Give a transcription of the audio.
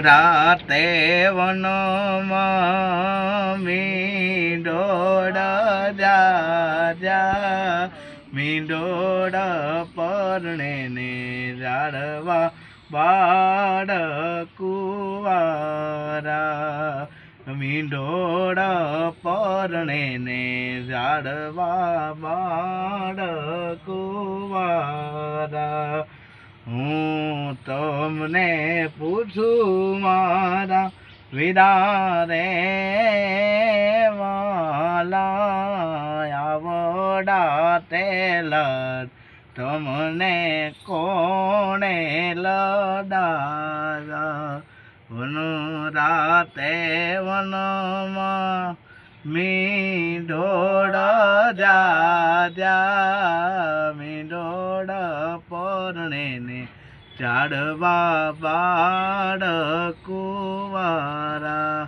રાતે વનમાં મીડોડા જા. જા મીંડોળ પરણે ને જાળવા બાળ કુવારા. મીંડોળ પરણે ને જાળવા બાળ કુવારા. હું તમને પૂછું મારા વિદારે વાલા તેલર તમને કોણે લડાયા વનુ રાતે વનમાં મીંઢોળ જા જા મીંઢોળ પરણે ને ચાડવા બાળકો વારા